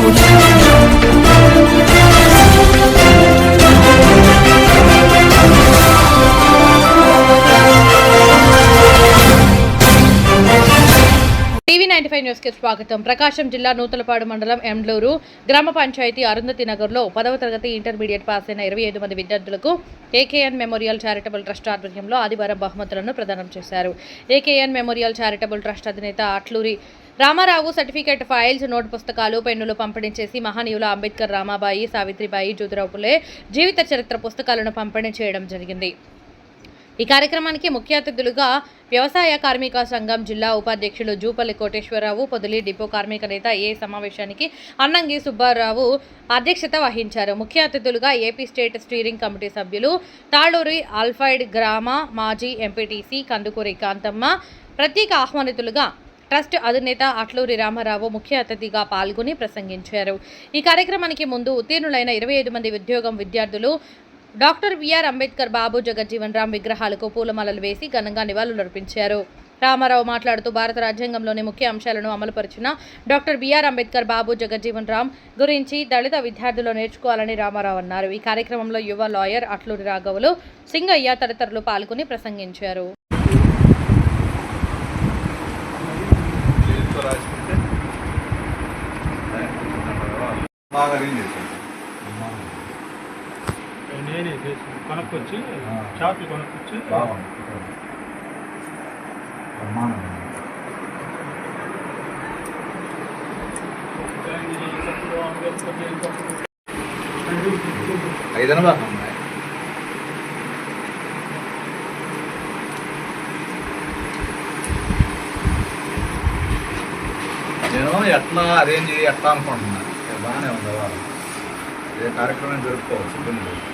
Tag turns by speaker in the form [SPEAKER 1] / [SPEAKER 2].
[SPEAKER 1] TV ninety five న్యూస్కి స్వాగతం. ప్రకాశం జిల్లా నూతలపాడు మండలం ఎండ్లూరు గ్రామ పంచాయతీ అరుంధతి నగర్లో పదవ తరగతి ఇంటర్మీడియట్ పాస్ అయిన ఇరవై ఐదు మంది విద్యార్థులకు ఏకేఎన్ మెమోరియల్ చారిటబుల్ ట్రస్ట్ ఆధ్వర్యంలో ఆదివారం బహుమతులను ప్రదానం చేశారు. ఏకేఎన్ మెమోరియల్ చారిటబుల్ ట్రస్ట్ అధినేత Atluri Ramarao certificate files note పుస్తకాలు పెన్నులు పంపిణీ చేసి మహనీయుల అంబేద్కర్ రామాబాయి సావిత్రిబాయి జ్యోతిరావు పులే జీవిత చరిత్ర పుస్తకాలను పంపిణీ చేయడం జరిగింది. ఈ కార్యక్రమానికి ముఖ్య అతిథులుగా వ్యవసాయ కార్మిక సంఘం జిల్లా ఉపాధ్యక్షులు జూపల్లి కోటేశ్వరరావు పొదిలి డిపో కార్మిక నేత ఏ సమావేశానికి అన్నంగి సుబ్బారావు అధ్యక్షత వహించారు. ముఖ్య అతిథులుగా ఏపీ స్టేట్ స్టీరింగ్ కమిటీ సభ్యులు తాళూరి ఆల్ఫైడ్ గ్రామ మాజీ ఎంపీటీసీ కందుకూరి కాంతమ్మ ప్రత్యేక ఆహ్వానితులుగా ట్రస్ట్ అధినేత అట్లూరి రామారావు ముఖ్య అతిథిగా పాల్గొని ప్రసంగించారు. ఈ కార్యక్రమానికి ముందు ఉత్తీర్ణులైన ఇరవై ఐదు మంది ఉద్యోగం విద్యార్థులు doctor B R Ambedkar Babu Jagjivan Ram విగ్రహాలకు పూలమాలలు వేసి ఘనంగా నివాళులర్పించారు రామారావు మాట్లాడుతూ భారత రాజ్యాంగంలోని ముఖ్య అంశాలను అమలుపరిచిన doctor B R Ambedkar Babu Jagjivan Ram గురించి దళిత విద్యార్థులు నేర్చుకోవాలని రామారావు అన్నారు. ఈ కార్యక్రమంలో యువ లాయర్ అట్లూరి రాఘవులు సింగయ్య తదితరులు పాల్గొని ప్రసంగించారు.
[SPEAKER 2] బాగా అరేంజ్ చేశాను
[SPEAKER 3] నేనే చేసి కొనుక్కొచ్చి
[SPEAKER 2] ఆ.
[SPEAKER 3] షాప్కి కొనుక్కొచ్చి.
[SPEAKER 2] బాగుంది.
[SPEAKER 3] అప్పుడు
[SPEAKER 2] ఐదన బాగా ఉన్నాయి. నేను ఎట్లా అరేంజ్ ఎట్లా అనుకుంటున్నా? బాగానే ఉంది వాళ్ళు. ఏ కార్యక్రమం జరుపుకోవచ్చు. ఇబ్బంది లేదు.